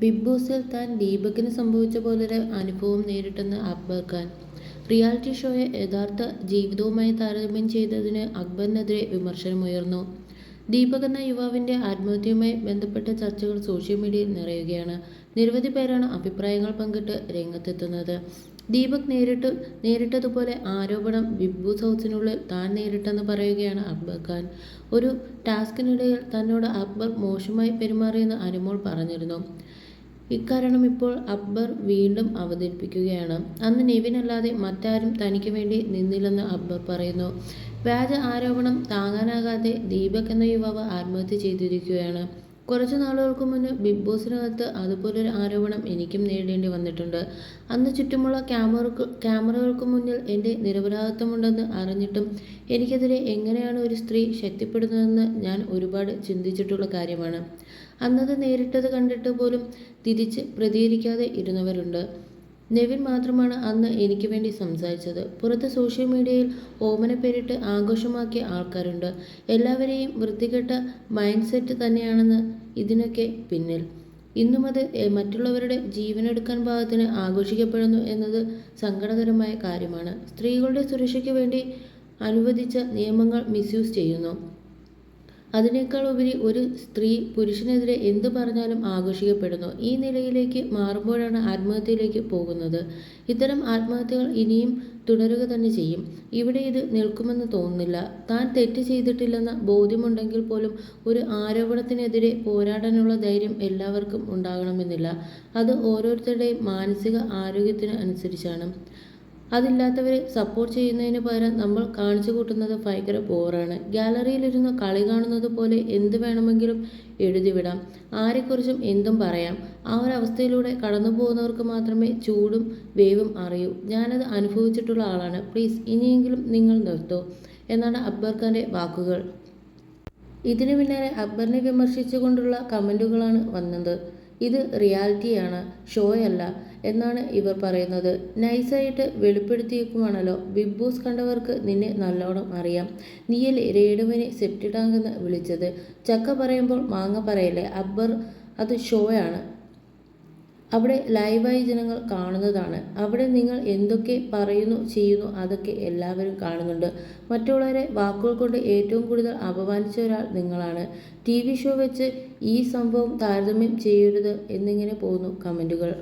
Big ബോസിൽ താൻ ദീപകിന് സംഭവിച്ച പോലൊരു അനുഭവം നേരിട്ടെന്ന് അക്ബർ ഖാൻ. റിയാലിറ്റി ഷോയെ യഥാർത്ഥ ജീവിതവുമായി താരതമ്യം ചെയ്തതിന് അക്ബറിനെതിരെ വിമർശനമുയർന്നു ദീപക് എന്ന യുവാവിന്റെ ആത്മഹത്യയുമായി ബന്ധപ്പെട്ട ചർച്ചകൾ സോഷ്യൽ മീഡിയയിൽ നിറയുകയാണ്. നിരവധി പേരാണ് അഭിപ്രായങ്ങൾ പങ്കിട്ട് രംഗത്തെത്തുന്നത്. ദീപക് നേരിട്ട് നേരിട്ടതുപോലെ ആരോപണം ബിഗ് ബോസ് ഹൗസിനുള്ളിൽ താൻ നേരിട്ടെന്ന് പറയുകയാണ് അക്ബർ ഖാൻ. ഒരു ടാസ്കിനിടയിൽ തന്നോട് അക്ബർ മോശമായി പെരുമാറിയെന്ന് അനുമോൾ പറഞ്ഞിരുന്നു. ഇക്കാരണം ഇപ്പോൾ അക്ബർ വീണ്ടും അവതരിപ്പിക്കുകയാണ്. അന്ന് നെവിൻ അല്ലാതെ മറ്റാരും തനിക്ക് വേണ്ടി നിന്നില്ലെന്ന് അക്ബർ പറയുന്നു. വ്യാജ ആരോപണം താങ്ങാനാകാതെ ദീപക് എന്ന യുവാവ് ആത്മഹത്യ ചെയ്തിരിക്കുകയാണ്. കുറച്ചു നാളുകൾക്ക് മുന്നേ ബിഗ് ബോസിനകത്ത് അതുപോലൊരു ആരോപണം എനിക്കും നേരിടേണ്ടി വന്നിട്ടുണ്ട്. അന്ന് ചുറ്റുമുള്ള ക്യാമറക്ക് ക്യാമറകൾക്ക് മുന്നിൽ എന്റെ നിരപരാധിത്വമുണ്ടെന്ന് അറിഞ്ഞിട്ടും എനിക്കെതിരെ എങ്ങനെയാണ് ഒരു സ്ത്രീ ശക്തിപ്പെടുന്നതെന്ന് ഞാൻ ഒരുപാട് ചിന്തിച്ചിട്ടുള്ള കാര്യമാണ്. അന്നത് നേരിട്ടത് കണ്ടിട്ട് പോലും തിരിച്ച് പ്രതികരിക്കാതെ ഇരുന്നവരുണ്ട്. നെവിൻ മാത്രമാണ് അന്ന് എനിക്ക് വേണ്ടി സംസാരിച്ചത്. പുറത്ത് സോഷ്യൽ മീഡിയയിൽ ഓമന പേരിട്ട് ആഘോഷമാക്കിയ ആൾക്കാരുണ്ട്. എല്ലാവരെയും വൃത്തികെട്ട മൈൻഡ് സെറ്റ് തന്നെയാണെന്ന് ഇതിനൊക്കെ പിന്നിൽ. ഇന്നും അത് മറ്റുള്ളവരുടെ ജീവനെടുക്കാൻ ഭാഗത്തിന് ആഘോഷിക്കപ്പെടുന്നു എന്നത് സങ്കടകരമായ കാര്യമാണ്. സ്ത്രീകളുടെ സുരക്ഷയ്ക്ക് വേണ്ടി അനുവദിച്ച നിയമങ്ങൾ മിസ്യൂസ് ചെയ്യുന്നു. അതിനേക്കാൾ ഉപരി ഒരു സ്ത്രീ പുരുഷനെതിരെ എന്ത് പറഞ്ഞാലും ആഘോഷിക്കപ്പെടുന്നു. ഈ നിലയിലേക്ക് മാറുമ്പോഴാണ് ആത്മഹത്യയിലേക്ക് പോകുന്നത്. ഇത്തരം ആത്മഹത്യകൾ ഇനിയും തുടരുക തന്നെ ചെയ്യും. ഇവിടെ ഇത് നിൽക്കുമെന്ന് തോന്നുന്നില്ല. താൻ തെറ്റ് ചെയ്തിട്ടില്ലെന്ന ബോധ്യമുണ്ടെങ്കിൽ പോലും ഒരു ആരോപണത്തിനെതിരെ പോരാടാനുള്ള ധൈര്യം എല്ലാവർക്കും ഉണ്ടാകണമെന്നില്ല. അത് ഓരോരുത്തരുടെയും മാനസിക ആരോഗ്യത്തിന് അനുസരിച്ചാണ്. അതില്ലാത്തവരെ സപ്പോർട്ട് ചെയ്യുന്നതിന് പകരം നമ്മൾ കാണിച്ചു കൂട്ടുന്നത് ഭയങ്കര ബോറാണ് ഗാലറിയിലിരുന്ന് കളി കാണുന്നത് പോലെ എന്ത് വേണമെങ്കിലും എഴുതിവിടാം. ആരെക്കുറിച്ചും എന്തും പറയാം. ആ ഒരു അവസ്ഥയിലൂടെ കടന്നു പോകുന്നവർക്ക് മാത്രമേ ചൂടും വേവും അറിയൂ. ഞാനത് അനുഭവിച്ചിട്ടുള്ള ആളാണ്. പ്ലീസ് ഇനിയെങ്കിലും നിങ്ങൾ നിർത്തൂ. എന്നാണ് അക്ബർ ഖാന്റെ വാക്കുകൾ. ഇതിനു പിന്നാലെ അക്ബറിനെ വിമർശിച്ചുകൊണ്ടുള്ള കമന്റുകളാണ് വന്നത്. ഇത് റിയാലിറ്റിയാണ് ഷോയല്ല എന്നാണ് ഇവർ പറയുന്നത്. നൈസായിട്ട് വെളിപ്പെടുത്തിയേക്കുവാണല്ലോ. ബിഗ് ബോസ് കണ്ടവർക്ക് നിന്നെ നല്ലോണം അറിയാം. നീയല്ലേ രേണുവിനെ സെപ്റ്റി എന്ന് വിളിച്ചത്? ചക്ക പറയുമ്പോൾ മാങ്ങ പറയല്ലേ അബ്ബർ അത് ഷോയാണ്. അവിടെ ലൈവായി ജനങ്ങൾ കാണുന്നതാണ്. അവിടെ നിങ്ങൾ എന്തൊക്കെ പറയുന്നു ചെയ്യുന്നു അതൊക്കെ എല്ലാവരും കാണുന്നുണ്ട്. മറ്റുള്ളവരെ വാക്കുകൾ കൊണ്ട് ഏറ്റവും കൂടുതൽ അപമാനിച്ച ഒരാൾ നിങ്ങളാണ്. ടി വി ഷോ വെച്ച് ഈ സംഭവം താരതമ്യം ചെയ്യരുത് എന്നിങ്ങനെ പോകുന്നു കമന്റുകൾ